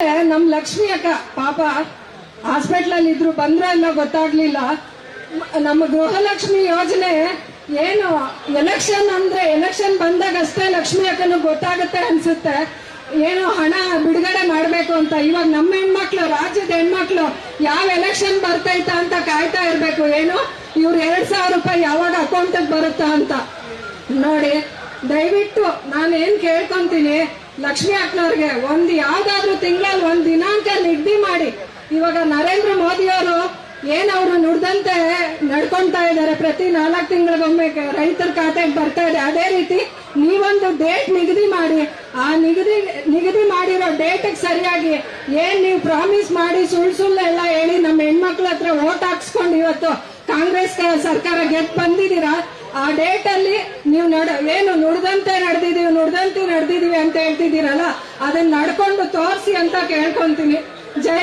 ನಮ್ ಲಕ್ಷ್ಮಿ ಅಕ್ಕ, ಪಾಪ ಹಾಸ್ಪಿಟ್ಲ್ ಅಲ್ಲಿ ಇದ್ರು ಬಂದ್ರ ಇಲ್ಲ ಗೊತ್ತಾಗ್ಲಿಲ್ಲ. ನಮ್ಮ ಗೃಹಲಕ್ಷ್ಮಿ ಯೋಜನೆ ಏನು ಎಲೆಕ್ಷನ್ ಅಂದ್ರೆ ಎಲೆಕ್ಷನ್ ಬಂದಾಗ ಅಷ್ಟೇ ಲಕ್ಷ್ಮಿ ಅಕ್ಕನು ಗೊತ್ತಾಗುತ್ತೆ ಅನ್ಸುತ್ತೆ. ಏನು ಹಣ ಬಿಡುಗಡೆ ಮಾಡ್ಬೇಕು ಅಂತ. ಇವಾಗ ನಮ್ಮ ಹೆಣ್ಮಕ್ಳು, ರಾಜ್ಯದ ಹೆಣ್ಮಕ್ಳು ಯಾವ ಎಲೆಕ್ಷನ್ ಬರ್ತೈತ ಅಂತ ಕಾಯ್ತಾ ಇರ್ಬೇಕು. ಏನು ಇವ್ರು ಎರಡ್ ಸಾವಿರ ರೂಪಾಯಿ ಯಾವಾಗ ಅಕೌಂಟ್ ಬರುತ್ತಾ ಅಂತ. ನೋಡಿ. ದಯವಿಟ್ಟು ನಾನು ಏನ್ ಕೇಳ್ಕೊಂತೀನಿ, ಲಕ್ಷ್ಮಿ ಅಕ್ಕನವ್ರಿಗೆ ಒಂದ್ ಯಾವ್ದಾದ್ರು ತಿಂಗಳಲ್ಲಿ ಒಂದ್ ದಿನಾಂಕ ನಿಗದಿ ಮಾಡಿ. ಇವಾಗ ನರೇಂದ್ರ ಮೋದಿ ಅವರು ಏನ್ ಅವರು ನುಡ್ದಂತೆ ನಡ್ಕೊಂತಾ ಇದ್ದಾರೆ, ಪ್ರತಿ ನಾಲ್ಕು ತಿಂಗಳಿಗೊಮ್ಮೆ ರೈತರ ಖಾತೆಗೆ ಬರ್ತಾ ಇದೆ. ಅದೇ ರೀತಿ ನೀವೊಂದು ಡೇಟ್ ನಿಗದಿ ಮಾಡಿ, ಆ ನಿಗದಿ ನಿಗದಿ ಮಾಡಿರೋ ಡೇಟ್ ಸರಿಯಾಗಿ ಏನ್ ನೀವು ಪ್ರಾಮಿಸ್ ಮಾಡಿ ಸುಳ್ಳು ಸುಳ್ಳು ಎಲ್ಲ ಹೇಳಿ ನಮ್ಮ ಹೆಣ್ಮಕ್ಳ ಹತ್ರ ಓಟ್ ಹಾಕ್ಸ್ಕೊಂಡು ಇವತ್ತು ಕಾಂಗ್ರೆಸ್ ಸರ್ಕಾರ ಗೆದ್ದು ಬಂದಿದ್ದೀರಾ? ಆ ಡೇಟ್ ಅಲ್ಲಿ ನೀವು ನಡ, ಏನು ನುಡ್ದಂತೆ ನಡೆದಿದೀವಿ ನುಡ್ದಂತೆ ನಡೆದಿದೀವಿ ಅಂತ ಹೇಳ್ತಿದ್ದೀರಲ್ಲ? ಅದನ್ನ ನಡ್ಕೊಂಡು ತೋರಿಸಿ ಅಂತ ಕೇಳ್ಕೊಂತೀನಿ.